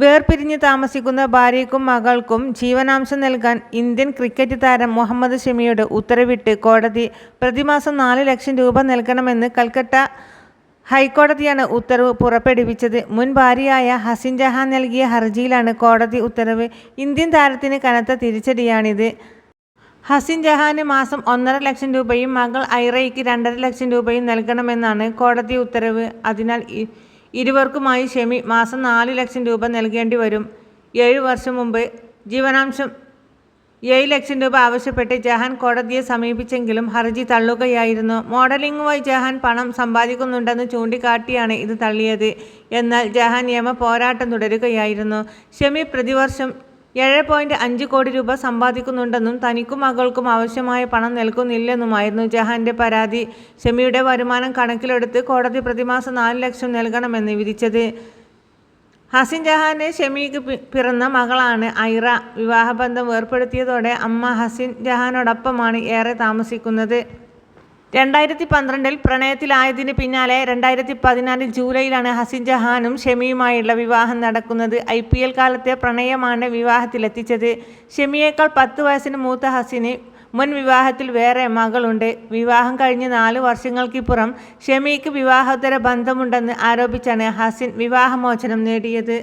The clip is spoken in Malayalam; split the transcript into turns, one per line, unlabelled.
വേർപിരിഞ്ഞ് താമസിക്കുന്ന ഭാര്യയ്ക്കും മകൾക്കും ജീവനാംശം നൽകാൻ ഇന്ത്യൻ ക്രിക്കറ്റ് താരം മുഹമ്മദ് ഷമിയോട് ഉത്തരവിട്ട് കോടതി പ്രതിമാസം നാല് ലക്ഷം രൂപ നൽകണമെന്ന് കൽക്കട്ട ഹൈക്കോടതിയാണ് ഉത്തരവ് പുറപ്പെടുവിച്ചത്. മുൻ ഭാര്യയായ ഹസിൻ ജഹാൻ നൽകിയ ഹർജിയിലാണ് കോടതി ഉത്തരവ്. ഇന്ത്യൻ താരത്തിന് കനത്ത തിരിച്ചടിയാണിത്. ഹസിൻ ജഹാന് മാസം ഒന്നര ലക്ഷം രൂപയും മകൾ ഐറയ്ക്ക് രണ്ടര ലക്ഷം രൂപയും നൽകണമെന്നാണ് കോടതി ഉത്തരവ്. അതിനാൽ ഇരുവർക്കുമായി ഷെമി മാസം നാല് ലക്ഷം രൂപ നൽകേണ്ടി വരും. ഏഴ് വർഷം മുമ്പ് ജീവനാംശം ഏഴ് ലക്ഷം രൂപ ആവശ്യപ്പെട്ട് ജഹാൻ കോടതിയെ സമീപിച്ചെങ്കിലും ഹർജി തള്ളുകയായിരുന്നു. മോഡലിംഗുമായി ജഹാൻ പണം സമ്പാദിക്കുന്നുണ്ടെന്ന് ചൂണ്ടിക്കാട്ടിയാണ് ഇത് തള്ളിയത്. എന്നാൽ ജഹാൻ നിയമ പോരാട്ടം തുടരുകയായിരുന്നു. ഷെമി പ്രതിവർഷം ഏഴ് പോയിന്റ് അഞ്ച് കോടി രൂപ സമ്പാദിക്കുന്നുണ്ടെന്നും തനിക്കും മകൾക്കും ആവശ്യമായ പണം നൽകുന്നില്ലെന്നുമായിരുന്നു ജഹാന്റെ പരാതി. ഷെമിയുടെ വരുമാനം കണക്കിലെടുത്ത് കോടതി പ്രതിമാസം നാല് ലക്ഷം നൽകണമെന്ന് വിധിച്ചത്. ഹസിൻ ജഹാന്റെ ഷെമിക്ക് പിറന്ന മകളാണ് ഐറ. വിവാഹബന്ധം ഏർപ്പെടുത്തിയതോടെ അമ്മ ഹസിൻ ജഹാനോടൊപ്പമാണ് ഏറെ താമസിക്കുന്നത്. രണ്ടായിരത്തി പന്ത്രണ്ടിൽ പ്രണയത്തിലായതിന് പിന്നാലെ രണ്ടായിരത്തി പതിനാല് ജൂലൈയിലാണ് ഹസിൻ ജഹാനും ഷെമിയുമായുള്ള വിവാഹം നടക്കുന്നത്. ഐ പി എൽ കാലത്തെ പ്രണയമാണ് വിവാഹത്തിലെത്തിച്ചത്. ഷെമിയേക്കാൾ പത്ത് വയസ്സിന് മൂത്ത ഹസിന് മുൻ വിവാഹത്തിൽ വേറെ മകളുണ്ട്. വിവാഹം കഴിഞ്ഞ് നാല് വർഷങ്ങൾക്കിപ്പുറം ഷെമിക്ക് വിവാഹോത്തര ബന്ധമുണ്ടെന്ന് ആരോപിച്ചാണ് ഹസിൻ വിവാഹമോചനം നേടിയത്.